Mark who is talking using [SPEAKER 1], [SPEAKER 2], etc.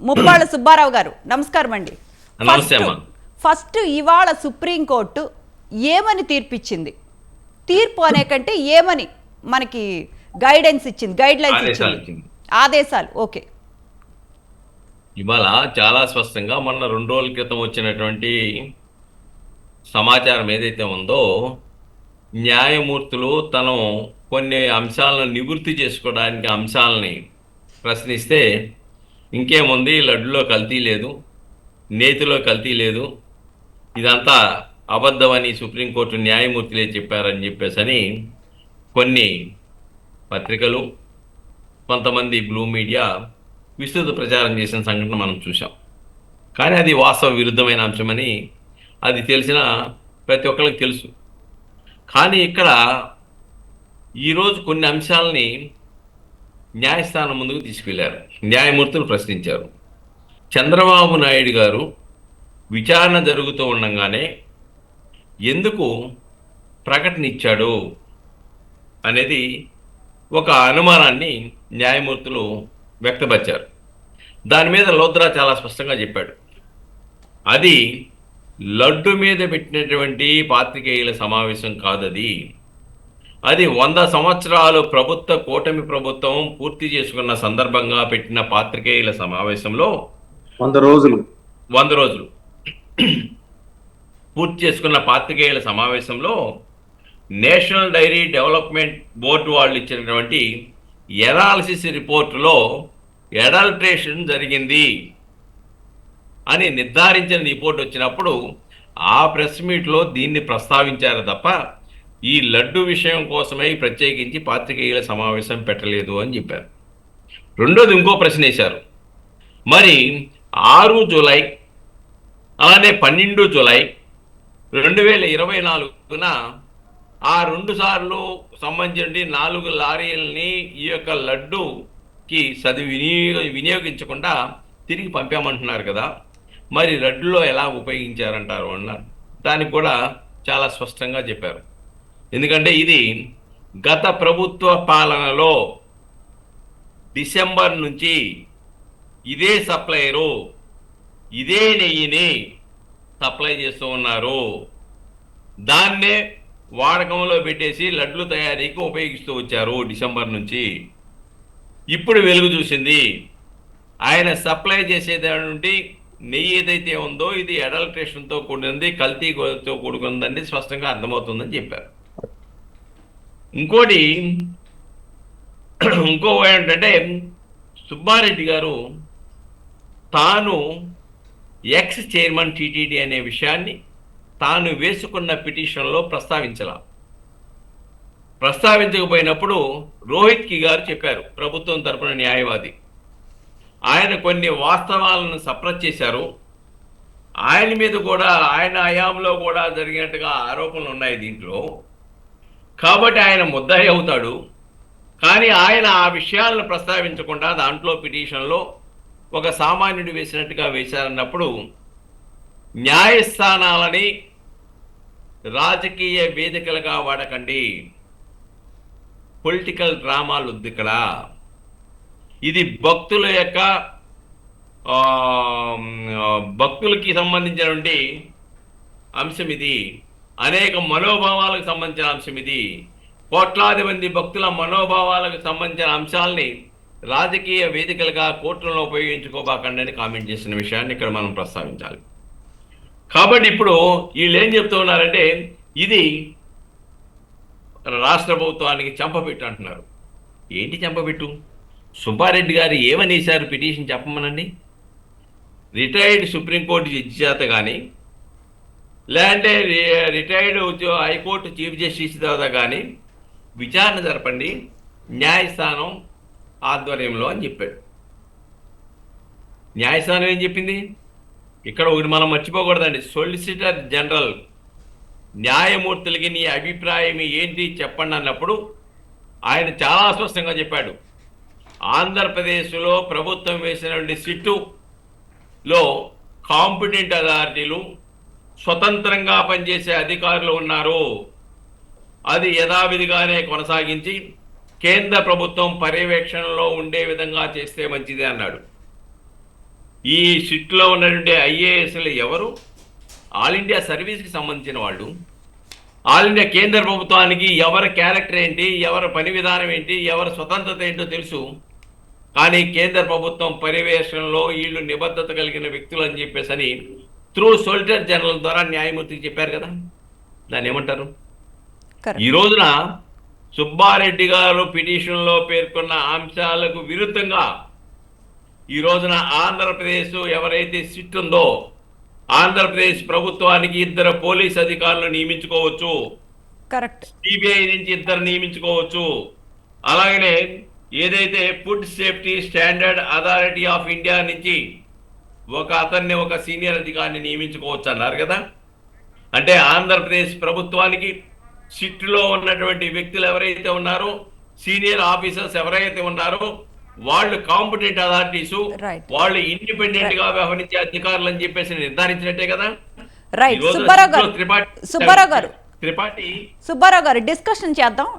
[SPEAKER 1] ముప్పాళ్ళ సుబ్బారావు గారు నమస్కారం అండి. ఫస్ట్- ఇవాళ సుప్రీంకోర్టు ఏమని తీర్పిచ్చింది? తీర్పు అనే కంటే ఏమని మనకి గైడెన్స్ ఇచ్చింది గైడ్ లైన్స్ ఇచ్చింది. ఆదేశాలు ఓకే.
[SPEAKER 2] ఇవాళ చాలా స్పష్టంగా మొన్న రెండు రోజుల క్రితం వచ్చినటువంటి సమాచారం ఏదైతే ఉందో న్యాయమూర్తులు తను కొన్ని అంశాలను నివృత్తి చేసుకోవడానికి అంశాలని ప్రశ్నిస్తే ఇంకేముంది? లడ్డులో కల్తీ లేదు. నేతిలో కల్తీ లేదు. ఇదంతా అబద్ధమని సుప్రీంకోర్టు న్యాయమూర్తులే చెప్పారని చెప్పేసని కొన్ని పత్రికలు కొంతమంది బ్లూ మీడియా విస్తృత ప్రచారం చేసిన సంఘటన మనం చూసాం కానీ అది వాస్తవ విరుద్ధమైన అంశమని అది తెలిసిన ప్రతి ఒక్కరికి తెలుసు. కానీ ఇక్కడ ఈరోజు కొన్ని అంశాలని న్యాయస్థానం ముందుకు తీసుకెళ్ళారు. న్యాయమూర్తులు ప్రశ్నించారు. చంద్రబాబు నాయుడు గారు విచారణ జరుగుతూ ఉండగానే ఎందుకు ప్రకటన ఇచ్చాడు అనేది ఒక అనుమానాన్ని న్యాయమూర్తులు వ్యక్తపరిచారు. దాని మీద లోద్రా చాలా స్పష్టంగా చెప్పాడు. అది లడ్డు మీద పెట్టినటువంటి పాత్రికేయుల సమావేశం కాదది. అది వంద సంవత్సరాలు ప్రభుత్వ కూటమి ప్రభుత్వం పూర్తి చేసుకున్న సందర్భంగా పెట్టిన పాత్రికేయుల సమావేశంలో
[SPEAKER 3] వంద రోజులు.
[SPEAKER 2] వంద రోజులు పూర్తి చేసుకున్న పాత్రికేయుల సమావేశంలో నేషనల్ డైరీ డెవలప్మెంట్ బోర్డు వాళ్ళు ఇచ్చినటువంటి ఎనాలిసిస్ రిపోర్టులో ఎడల్ట్రేషన్ జరిగింది అని నిర్ధారించిన రిపోర్ట్ వచ్చినప్పుడు ఆ ప్రెస్ మీట్లో దీన్ని ప్రస్తావించారు తప్ప ఈ లడ్డు విషయం కోసమై ప్రత్యేకించి పాత్రికేయుల సమావేశం పెట్టలేదు అని చెప్పారు. రెండోది ఇంకో ప్రశ్న వేశారు. మరి ఆరు జులై అలానే పన్నెండు జులై రెండు వేల ఇరవై నాలుగున ఆ రెండు సార్లు సంబంధించి నాలుగు లారీలని ఈ యొక్క లడ్డుకి సద్వినియోగ వినియోగించకుండా తిరిగి పంపామంటున్నారు కదా. మరి లడ్డులో ఎలా ఉపయోగించారంటారు అన్నారు. దానికి కూడా చాలా స్పష్టంగా చెప్పారు. ఎందుకంటే ఇది గత ప్రభుత్వ పాలనలో డిసెంబర్ నుంచి ఇదే సప్లయరు ఇదే నెయ్యిని సప్లై చేస్తూ ఉన్నారు. దాన్నే వాడకంలో పెట్టేసి లడ్లు తయారీకి ఉపయోగిస్తూ వచ్చారు డిసెంబర్ నుంచి. ఇప్పుడు వెలుగు చూసింది. ఆయన సప్లై చేసేదాని నుండి నెయ్యి ఏదైతే ఉందో ఇది అడల్ట్రేషన్తో కూడినది కల్తీతో కూడుకుందని స్పష్టంగా అర్థమవుతుందని చెప్పారు. ఇంకోటి ఇంకో ఏంటంటే సుబ్బారెడ్డి గారు తాను ఎక్స్ చైర్మన్ టీటీడీ అనే విషయాన్ని తాను వేసుకున్న పిటిషన్లో ప్రస్తావించాల. ప్రస్తావించకపోయినప్పుడు రోహిత్కి గారు చెప్పారు ప్రభుత్వం తరపున న్యాయవాది. ఆయన కొన్ని వాస్తవాలను సప్రెస్ చేశారు. ఆయన మీద కూడా ఆయన హయాంలో కూడా జరిగినట్టుగా ఆరోపణలు ఉన్నాయి దీంట్లో. కాబట్టి ఆయన ముద్దాయి అవుతాడు. కానీ ఆయన ఆ విషయాలను ప్రస్తావించకుండా దాంట్లో పిటిషన్లో ఒక సామాన్యుడు వేసినట్టుగా వేశారన్నప్పుడు న్యాయస్థానాలని రాజకీయ వేదికలుగా వాడకండి. పొలిటికల్ డ్రామాలు వద్దు ఇక్కడ. ఇది భక్తుల యొక్క భక్తులకి సంబంధించినటువంటి అంశం ఇది. అనేక మనోభావాలకు సంబంధించిన అంశం ఇది. కోట్లాది మంది భక్తుల మనోభావాలకు సంబంధించిన అంశాలని రాజకీయ వేదికలుగా కోర్టులను ఉపయోగించుకోబాకండి కామెంట్ చేసిన విషయాన్ని ఇక్కడ మనం ప్రస్తావించాలి. కాబట్టి ఇప్పుడు వీళ్ళు ఏం చెప్తూ ఉన్నారంటే ఇది రాష్ట్ర ప్రభుత్వానికి చంపబెట్టు అంటున్నారు. ఏంటి చంపబెట్టు? సుబ్బారెడ్డి గారు ఏమనేశారు పిటిషన్ చెప్పమనండి? రిటైర్డ్ సుప్రీంకోర్టు జడ్జి చేత కానీ లేదంటే రి- రిటైర్డ్ ఉద్యోగ హైకోర్టు చీఫ్ జస్టిస్ తర్వాత కానీ విచారణ జరపండి న్యాయస్థానం ఆధ్వర్యంలో అని చెప్పాడు. న్యాయస్థానం ఏం చెప్పింది? ఇక్కడ ఒకటి మనం మర్చిపోకూడదండి. సొలిసిటర్ జనరల్ న్యాయమూర్తులకి నీ అభిప్రాయం ఏంటి చెప్పండి అన్నప్పుడు ఆయన చాలా స్పష్టంగా చెప్పాడు. ఆంధ్రప్రదేశ్లో ప్రభుత్వం వేసినటువంటి సిట్టులో కాంపిటెంట్ అథారిటీలు స్వతంత్రంగా పనిచేసే అధికారులు ఉన్నారు. అది యథావిధిగానే కొనసాగించి కేంద్ర ప్రభుత్వం పర్యవేక్షణలో ఉండే విధంగా చేస్తే మంచిది అన్నాడు. ఈ సిట్లో ఉన్నటువంటి ఐఏఎస్లు ఎవరు? ఆల్ ఇండియా సర్వీస్కి సంబంధించిన వాళ్ళు. ఆల్ ఇండియా కేంద్ర ప్రభుత్వానికి ఎవరి క్యారెక్టర్ ఏంటి? ఎవరి పని విధానం ఏంటి? ఎవరి స్వతంత్రత ఏంటో తెలుసు. కానీ కేంద్ర ప్రభుత్వం పర్యవేక్షణలో వీళ్ళు నిబద్ధత కలిగిన వ్యక్తులు అని చెప్పేసి త్రూ సోలిటర్ జనరల్ ద్వారా న్యాయమూర్తికి చెప్పారు కదా. దాన్ని ఏమంటారు? ఈ రోజున సుబ్బారెడ్డి గారు పిటిషన్లో పేర్కొన్న అంశాలకు విరుద్ధంగా ఈ రోజున ఆంధ్రప్రదేశ్ ఎవరైతే సిట్ ఉందో ఆంధ్రప్రదేశ్ ప్రభుత్వానికి ఇద్దరు పోలీస్ అధికారులు నియమించుకోవచ్చు.
[SPEAKER 1] కరెక్ట్.
[SPEAKER 2] సిబిఐ నుంచి ఇద్దరు నియమించుకోవచ్చు. అలాగనే ఏదైతే food safety standard authority of India నుంచి ఒక అతన్ని ఒక సీనియర్ అధికారిని నియమించుకోవచ్చు అన్నారు కదా? అంటే ఆంధ్రప్రదేశ్ ప్రభుత్వానికి సిట్లో ఉన్నటువంటి వ్యక్తులు ఎవరైతే ఉన్నారో సీనియర్ ఆఫీసర్స్ ఎవరైతే ఉన్నారో వాళ్ళు కాంపిటెంట్ అథారిటీస్. వాళ్ళు ఇండిపెండెంట్గా వ్యవహరించే అధికారులు అని చెప్పేసి నిర్ధారించినట్టే కదా?
[SPEAKER 1] రైట్
[SPEAKER 2] ఈ రోజున
[SPEAKER 1] సుబ్బారావు గారు
[SPEAKER 2] సిట్లో త్రిపాఠి
[SPEAKER 1] సుబ్బారావు గారు.
[SPEAKER 2] త్రిపాఠి
[SPEAKER 1] సుబ్బారావు గారు డిస్కషన్ చేద్దాం.